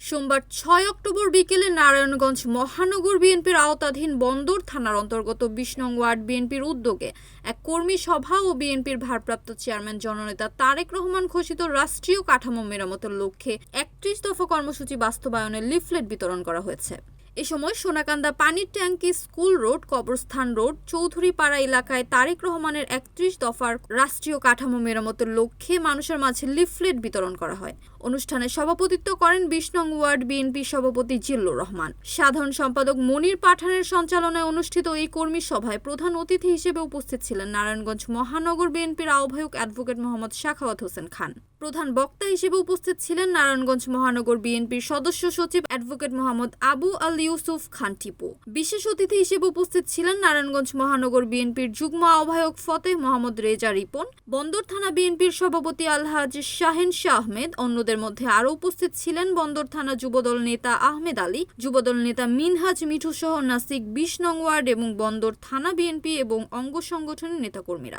সোমবার ছয় অক্টোবর বিকেলে নারায়ণগঞ্জ মহানগর বিএনপির আওতাধীন বন্দর থানার অন্তর্গত বিশ নং ওয়ার্ড বিএনপির উদ্যোগে এক কর্মী সভা ও বিএনপির ভারপ্রাপ্ত চেয়ারম্যান জননেতা তারেক রহমান ঘোষিত রাষ্ট্রীয় কাঠামো মেরামতের লক্ষ্যে একত্রিশ দফা কর্মসূচি বাস্তবায়নের লিফলেট বিতরণ করা হয়েছে। এ সময় সোনাকান্দা পানির ট্যাঙ্কি, স্কুল রোড, কবরস্থান রোড, চৌধুরীপাড়া এলাকায় তারেক রহমানের একত্রিশ দফার রাষ্ট্রীয় কাঠামো মেরামতের লক্ষ্যে মানুষের মাঝে লিফলেট বিতরণ করা হয়। অনুষ্ঠানে সভাপতিত্ব করেন বিশ নং ওয়ার্ড বিএনপি সভাপতি জিল্লুর রহমান। সাধারণ সম্পাদক মনির পাঠানের সঞ্চালনায় অনুষ্ঠিত এই কর্মী সভায় প্রধান অতিথি হিসেবে উপস্থিত ছিলেন নারায়ণগঞ্জ মহানগর বিএনপির আহ্বায়ক অ্যাডভোকেট মোহাম্মদ শাখাওয়াত হোসেন খান। প্রধান বক্তা হিসেবে উপস্থিত ছিলেন নারায়ণগঞ্জ মহানগর বিএনপির সদস্য সচিব অ্যাডভোকেট মোহাম্মদ আবু আল ইউসুফ খান টিপু। বিশেষ অতিথি হিসেবে উপস্থিত ছিলেন নারায়ণগঞ্জ মহানগর বিএনপির যুগ্ম আহ্বায়ক ফতেহ মোহাম্মদ রেজা রিপন। বন্দর থানা বিএনপির সভাপতি আলহাজ শাহেন শাহ আহমেদ। অন্যদের মধ্যে আরও উপস্থিত ছিলেন বন্দর থানা যুবদল নেতা আহমেদ আলী, যুবদল নেতা মিনহাজ মিঠু সহ নাসিক বিশ নং ওয়ার্ড এবং বন্দর থানা বিএনপি এবং অঙ্গ সংগঠনের নেতাকর্মীরা।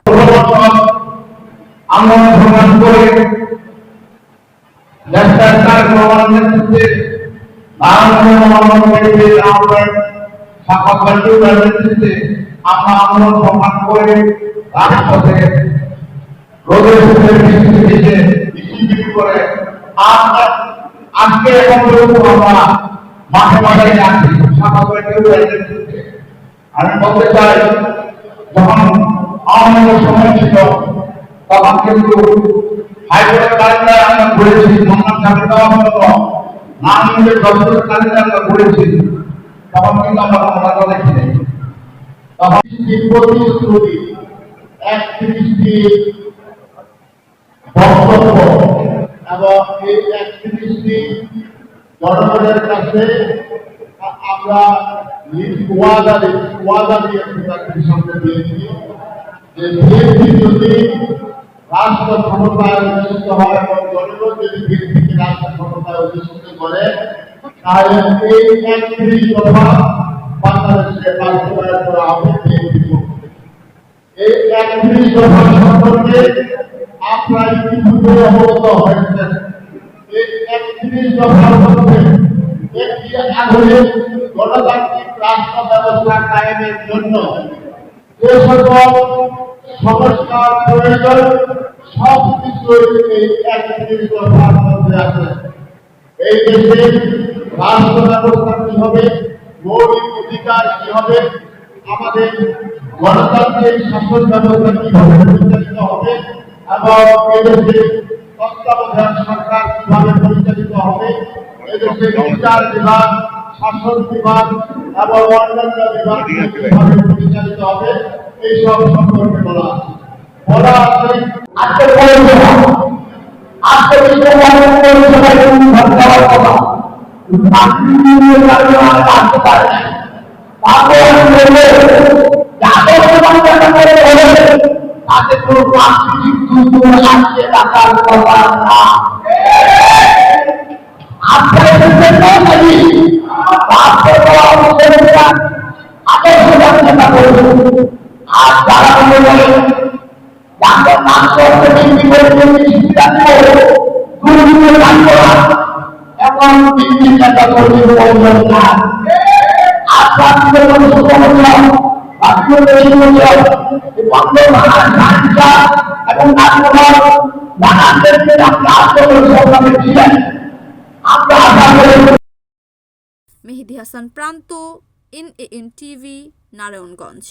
আমরা ভ্রমণ করে লেফটেন্যান্ট তারেক রহমানের নেতৃত্বে শাখা নেতৃত্বে আমরা আন্দোলন করে রাজপথে রোদের সুখে বৃষ্টি ভিজে বৃষ্টি মাঠে মাঠে যাচ্ছি। শাখা পাল্টিউলার নেতৃত্বে। চাই, যখন আওয়ামী সময় ছিল তখন কিন্তু হাইকোর্টের কাজটা আমরা করেছি মামলা চাকরি দেওয়া হতো নাম নিয়ে দপ্তরের কাজটা আমরা করেছি তখন কিন্তু আমরা মামলাটা দেখিনি তখন প্রতিশ্রুতি একত্রিশটি বক্তব্য আমরা রাষ্ট্র ক্ষমতায় অধিষ্ঠিত হয় এবং জনগণ যদি বিএনপিকে রাষ্ট্র ক্ষমতায় অধিষ্ঠিত করে, তাহলে এই একত্রিশ দফা বাংলাদেশে বাস্তবায়ন গণতান্ত্রিক রাষ্ট্র ব্যবস্থা কায়েমের জন্য সংস্কার প্রয়োজন, সব কিছুই আছে। এই দেশে রাষ্ট্র ব্যবস্থা কি হবে? মৌলিক অধিকার কি হবে? আমাদের গণতান্ত্রিক শাসন ব্যবস্থা কীভাবে পরিচালিত হবে? এবং এদেশে তত্ত্বাবধায়ক সরকার কীভাবে পরিচালিত হবে? এদেশে বিচার বিভাগ, শাসন বিভাগ এবং অন্যান্য বিভাগ কীভাবে পরিচালিত হবে? এই সব সম্পর্কে বলা। বলা আছে বিশ্ববিদ্যালয়ের পৌরসভায় কোনো ঘর দেওয়ার কথা আসতে পারি না। তারপর করে তাতে কোনো রাজনীতিক দুর্গ আজকে টাকার কথা না। আজকে আর যারা করে যাদের নাম করতে দুর্নীতি কাজ করা। এবং টাকা করতে প্রয়োজন না Mehedi Hasan Pranto N A N TV, Narayanganj.